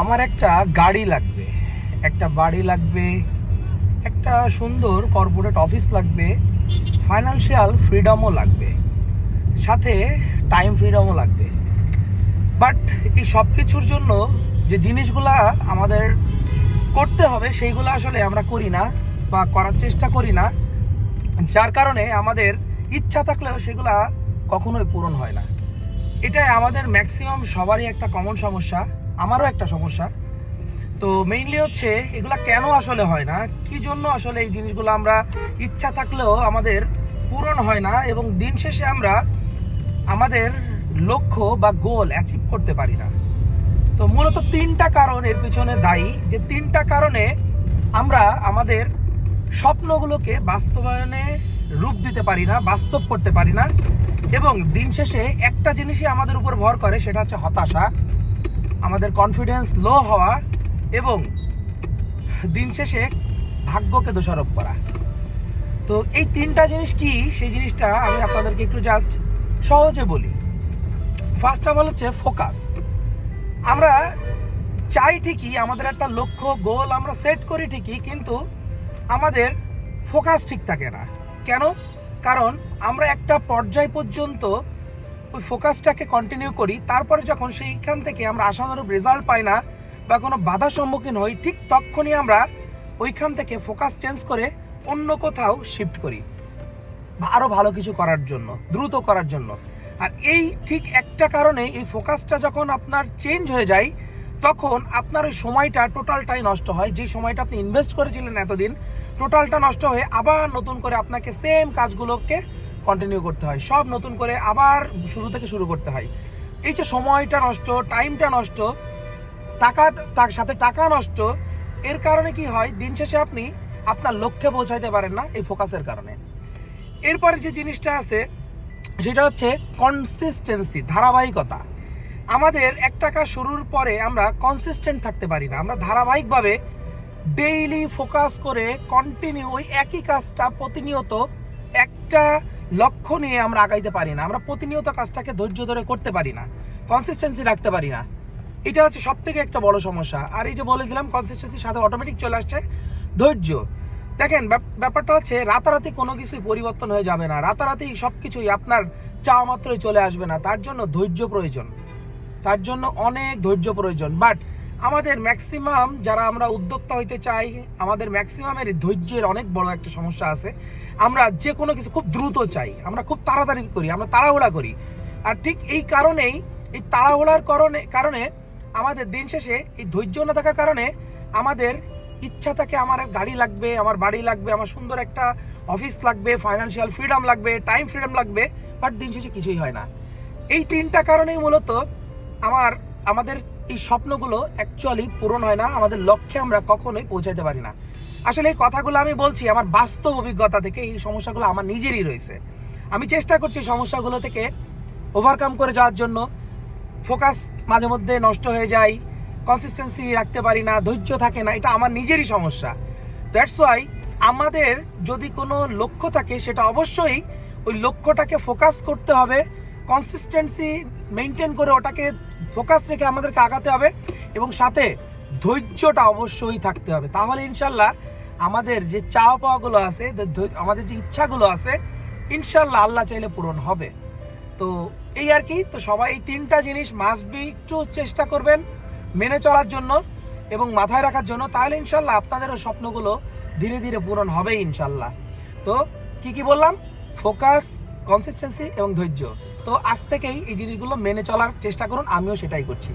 আমার একটা গাড়ি লাগবে, একটা বাড়ি লাগবে, একটা সুন্দর কর্পোরেট অফিস লাগবে ফাইনান্সিয়াল ফ্রিডমও লাগবে, সাথে টাইম ফ্রিডমও লাগবে। বাট এই সব কিছুর জন্য যে জিনিসগুলা আমাদের করতে হবে, সেইগুলো আসলে আমরা করি না বা করার চেষ্টা করি না, যার কারণে আমাদের ইচ্ছা থাকলেও সেগুলা কখনোই পূরণ হয় না। এটাই আমাদের ম্যাক্সিমাম সবারই একটা কমন সমস্যা। আমারও একটা সমস্যা। তো মেইনলি হচ্ছে এগুলা কেন আসলে হয় না? কি জন্য আসলে এই জিনিসগুলো আমরা ইচ্ছা থাকলেও আমাদের পূরণ হয় না এবং দিন শেষে আমরা আমাদের লক্ষ্য বা গোল অ্যাচিভ করতে পারি না? তো মূলত তিনটা কারণ এর পিছনে দায়ী। যে তিনটা কারণে আমরা আমাদের স্বপ্নগুলোকে বাস্তবায়নে রূপ দিতে পারি না, বাস্তব করতে পারি না এবং দিন শেষে একটা জিনিসই আমাদের উপর ভর করে, সেটা হচ্ছে হতাশা। আমাদের কনফিডেন্স লো হওয়া এবং দিন শেষে ভাগ্যকে দোষারোপ করা। তো এই তিনটা জিনিস কি? সেই জিনিসটা আমি আপনাদেরকে একটু জাস্ট সহজে বলি। ফার্স্ট অফ অল হচ্ছে ফোকাস আমরা চাই ঠিকই, আমাদের একটা লক্ষ্য গোল আমরা সেট করি ঠিকই, কিন্তু আমাদের ফোকাস ঠিক থাকে না। কেন? কারণ আমরা একটা পর্যায় পর্যন্ত ওই ফোকাসটাকে কন্টিনিউ করি, তারপরে যখন সেইখান থেকে আমরা আশানুরূপ রেজাল্ট পাই না বা কোনো বাধার সম্মুখীন হই, ঠিক তখনই আমরা ওইখান থেকে ফোকাস চেঞ্জ করে অন্য কোথাও শিফট করি। আরও ভালো কিছু করার জন্য, দ্রুত করার জন্য। আর এই ঠিক একটা কারণে এই ফোকাসটা যখন আপনার চেঞ্জ হয়ে যায়, তখন আপনার ওই সময়টা টোটালটাই নষ্ট হয়। যে সময়টা আপনি ইনভেস্ট করেছিলেন এতদিন টোটালটা নষ্ট হয়ে আবার নতুন করে আপনাকে সেম কাজগুলোকে কন্টিনিউ করতে হয়। সব নতুন করে আবার শুরু থেকে শুরু করতে হয়। এই যে সময়টা নষ্ট টাইমটা নষ্ট, টাকা, তার সাথে টাকা নষ্ট, এর কারণে কি হয়? দিন শেষে আপনি আপনার লক্ষ্যে পৌঁছাইতে পারেন না এই ফোকাসের কারণে। এরপরে যে জিনিসটা আছে, সেটা হচ্ছে কনসিস্টেন্সি ধারাবাহিকতা। আমাদের একটা কাজ শুরুর পরে আমরা কনসিস্টেন্ট থাকতে পারি না। আমরা ধারাবাহিকভাবে ডেইলি ফোকাস করে কন্টিনিউ ওই একই কাজটা প্রতিনিয়ত একটা লক্ষ্য নিয়ে আমরা আগাইতে পারি না, আমরা প্রতিনিয়ত কাজটাকে ধৈর্য ধরে করতে পারি না কনসিস্টেন্সি রাখতে পারি না। এটা হচ্ছে সব থেকে একটা বড় সমস্যা। আর এই যে বলে দিলাম কনসিস্টেন্সির সাথে অটোমেটিক চলে আসছে ধৈর্য। দেখেন, ব্যাপ- ব্যাপারটা হচ্ছে রাতারাতি কোনো কিছুই পরিবর্তন হয়ে যাবে না। রাতারাতি সব কিছুই আপনার চাওয়া মাত্রই চলে আসবে না। তার জন্য ধৈর্য প্রয়োজন। তার জন্য অনেক ধৈর্য প্রয়োজন। বাট আমাদের ম্যাক্সিমাম যারা আমরা উদ্যোক্তা হইতে চাই, আমাদের ম্যাক্সিমামের ধৈর্যের অনেক বড় একটা সমস্যা আছে। আমরা যে কোনো কিছু খুব দ্রুত চাই। আমরা খুব তাড়াতাড়ি করি, আমরা তাড়াহুড়া করি। আর ঠিক এই কারণেই, এই তাড়াহুড়ার কারণে কারণে আমাদের দিন শেষে এই ধৈর্য না থাকার কারণে আমাদের ইচ্ছা থাকে, আমার গাড়ি লাগবে, আমার বাড়ি লাগবে, আমার সুন্দর একটা অফিস লাগবে ফাইনান্সিয়াল ফ্রিডম লাগবে টাইম ফ্রিডম লাগবে বাট দিন শেষে কিছুই হয় না। এই তিনটা কারণেই মূলত আমার, আমাদের এই স্বপ্নগুলো অ্যাকচুয়ালি পূরণ হয় না, আমাদের লক্ষ্যে আমরা কখনোই পৌঁছাতে পারি না। আসলে এই কথাগুলো আমি বলছি, আমার বাস্তব অভিজ্ঞতা থেকে এই সমস্যাগুলো আমার নিজেরই রয়েছে। আমি চেষ্টা করছি সমস্যাগুলো থেকে ওভারকাম করে যাওয়ার জন্য। ফোকাস মাঝে মধ্যে নষ্ট হয়ে যায় কনসিস্টেন্সি রাখতে পারি না, ধৈর্য থাকে না, এটা আমার নিজেরই সমস্যা। দ্যাটস ওয়াই আমাদের যদি কোনো লক্ষ্য থাকে, সেটা অবশ্যই ওই লক্ষ্যটাকে ফোকাস করতে হবে কনসিস্টেন্সি মেনটেন করে ওটাকে ফোকাস রেখে আমাদেরকে আগাতে হবে এবং সাথে ধৈর্যটা অবশ্যই থাকতে হবে। তাহলে ইনশাল্লাহ আমাদের যে চাওয়া পাওয়াগুলো আছে আমাদের যে ইচ্ছাগুলো আছে, ইনশাল্লাহ আল্লাহ চাইলে পূরণ হবে। তো এই আর কি, তো সবাই এই তিনটা জিনিস মাস্ট বি একটু চেষ্টা করবেন মেনে চলার জন্য এবং মাথায় রাখার জন্য। তাহলে ইনশাল্লাহ আপনাদেরও স্বপ্নগুলো ধীরে ধীরে পূরণ হবে ইনশাল্লাহ। তো কি কি বললাম? ফোকাস কনসিস্টেন্সি এবং ধৈর্য। তো আজ থেকেই এই জিনিসগুলো মেনে চলার চেষ্টা করুন আমিও সেটাই করছি।